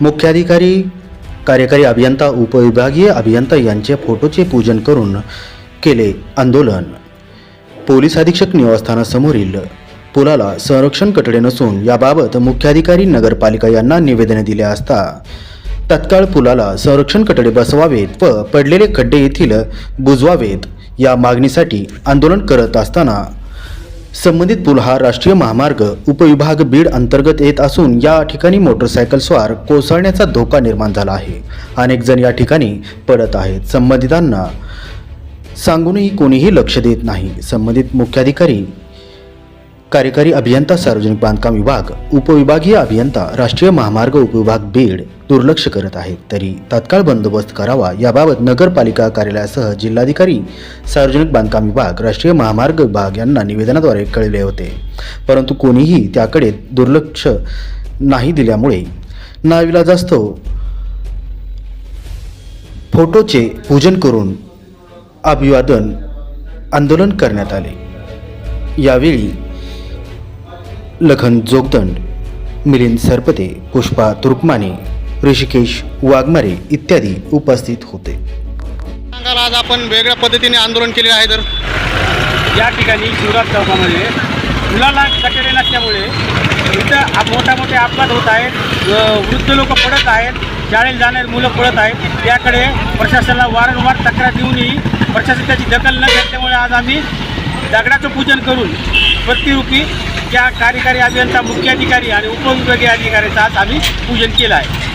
मुख्याधिकारी कार्यकारी अभियंता उपविभागीय अभियंता यांचे फोटोचे पूजन करून केले आंदोलन. पोलीस अधीक्षक निवासस्थानासमोरील पुलाला संरक्षण कटडे नसून याबाबत मुख्याधिकारी नगरपालिका यांना निवेदन दिले असता तत्काळ पुलाला संरक्षण कटडे बसवावेत व पडलेले खड्डे येथील बुजवावेत या मागणीसाठी आंदोलन करत असताना संबंधित पूल हा राष्ट्रीय महामार्ग उपविभाग बीड अंतर्गत येत असून या ठिकाणी मोटरसायकल स्वार कोसळण्याचा धोका निर्माण झाला आहे. अनेक जण या ठिकाणी पडत आहेत. संबंधितांना सांगूनही कोणीही लक्ष देत नाही. संबंधित मुख्याधिकारी कार्यकारी अभियंता सार्वजनिक बांधकाम विभाग उपविभागीय अभियंता राष्ट्रीय महामार्ग उपविभाग बीड दुर्लक्ष करत आहेत तरी तात्काळ बंदोबस्त करावा याबाबत नगरपालिका कार्यालयासह जिल्हाधिकारी सार्वजनिक बांधकाम विभाग राष्ट्रीय महामार्ग विभाग यांना निवेदनाद्वारे कळले होते. परंतु कोणीही त्याकडे दुर्लक्ष नाही दिल्यामुळे नाविलाजास्तव फोटोचे पूजन करून अभिवादन आंदोलन करण्यात आले. यावेळी लखन जोगदंड मिलिंद सरपते पुष्पा तुर्कमाने ऋषिकेश वाघमारे इत्यादी उपस्थित होते. सांगाल आज आपण वेगळ्या पद्धतीने आंदोलन केले आहे तर? या ठिकाणी शिवराज चौकामध्ये मुलाला कटेरे नसल्यामुळे इथं आप- मोठ्या मोठे अपघात होत आहेत. वृद्ध लोक पडत आहेत. शाळेत जाणारी मुलं पडत आहेत. त्याकडे प्रशासनाला वारंवार तक्रार देऊनही प्रशासन त्याची दखल न घेतल्यामुळे आज आम्ही दगडाचं पूजन करून प्रतिरूपी त्या कार्यकारी अभियंता मुख्य अधिकारी आणि उपविभागीय अधिकाऱ्याचं आज आम्ही पूजन केलं आहे.